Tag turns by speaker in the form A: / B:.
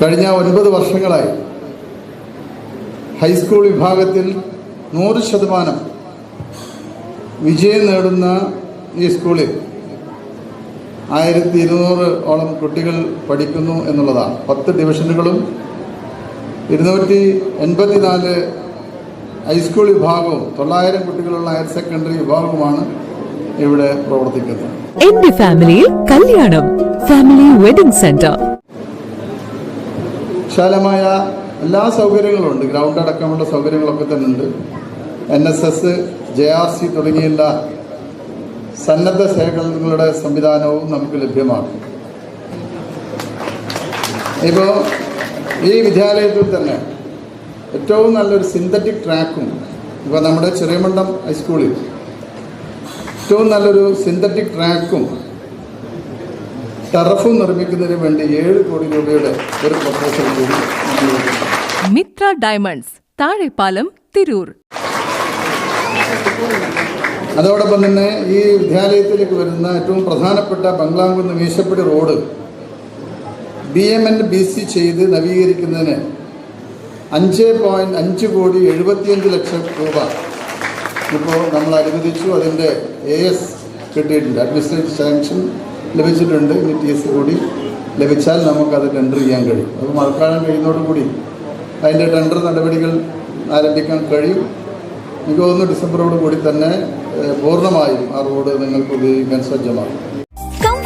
A: കഴിഞ്ഞ ഒൻപത് വർഷങ്ങളായി ഹൈസ്കൂൾ വിഭാഗത്തിൽ നൂറ് ശതമാനം വിജയം നേടുന്ന ഈ സ്കൂളിൽ ആയിരത്തി ഇരുന്നൂറ് ഓളം കുട്ടികൾ പഠിക്കുന്നു എന്നുള്ളതാണ്. പത്ത് ഡിവിഷനുകളും ഇരുന്നൂറ്റി എൺപത്തിനാല് ഹൈസ്കൂൾ വിഭാഗവും തൊള്ളായിരം കുട്ടികളുള്ള ഹയർ സെക്കൻഡറി വിഭാഗവുമാണ് ഇവിടെ പ്രവർത്തിക്കുന്നത്.
B: എന്റെ ഫാമിലിയിൽ കല്യാണം. Family wedding centre.
A: വിശാലമായ എല്ലാ സൗകര്യങ്ങളും ഉണ്ട് ഗ്രൗണ്ട് അടക്കമുള്ള സൗകര്യങ്ങളൊക്കെ തന്നെ ഉണ്ട് N S S J R C തുടങ്ങിയുള്ള സന്നദ്ധ സേവനങ്ങളുടെ സംവിധാനവും നമുക്ക് ലഭ്യമാണ് ഇപ്പോൾ ഈ വിദ്യാലയത്തിൽ തന്നെ ഏറ്റവും നല്ലൊരു സിന്തറ്റിക് ട്രാക്കും ഇപ്പോൾ നമ്മുടെ ചെറിയമണ്ടം ഹൈസ്കൂളിൽ ഏറ്റവും നല്ലൊരു സിന്തറ്റിക് ട്രാക്കും ടർഫും നിർമ്മിക്കുന്നതിന് വേണ്ടി ഏഴ് കോടി രൂപയുടെ ഒരു പ്രൊപ്പോസൽ കൂടി.
B: മിത്ര ഡയമണ്ട്സ് താഴെപ്പാലം തിരൂർ.
A: അതോടൊപ്പം തന്നെ ഈ വിദ്യാലയത്തിലേക്ക് വരുന്ന ഏറ്റവും പ്രധാനപ്പെട്ട Banglamkunnu Meeshappadi road B M N B C ചെയ്ത് നവീകരിക്കുന്നതിന് അഞ്ച് പോയിന്റ് അഞ്ച് കോടി എഴുപത്തിയഞ്ച് ലക്ഷം രൂപ. ഇപ്പോൾ നമ്മൾ അനുവദിച്ചു അതിന്റെ എ എസ് കിട്ടിയിട്ടുണ്ട്. അഡ്മിനിസ്ട്രേറ്റീവ് സാങ്ഷൻ ലഭിച്ചിട്ടുണ്ട്. ഇനി ടി എസ് കൂടി ലഭിച്ചാൽ നമുക്കത് ടെൻഡർ ചെയ്യാൻ കഴിയും. അത് മഴക്കാലം കഴിയുന്നതോടുകൂടി അതിന്റെ ടെൻഡർ നടപടികൾ ആരംഭിക്കാൻ കഴിയും. എനിക്ക് തോന്നുന്നു ഡിസംബറോട് കൂടി തന്നെ പൂർണമായും ആ റോഡ് നിങ്ങൾക്ക് ഉപയോഗിക്കാൻ സജ്ജമാകും.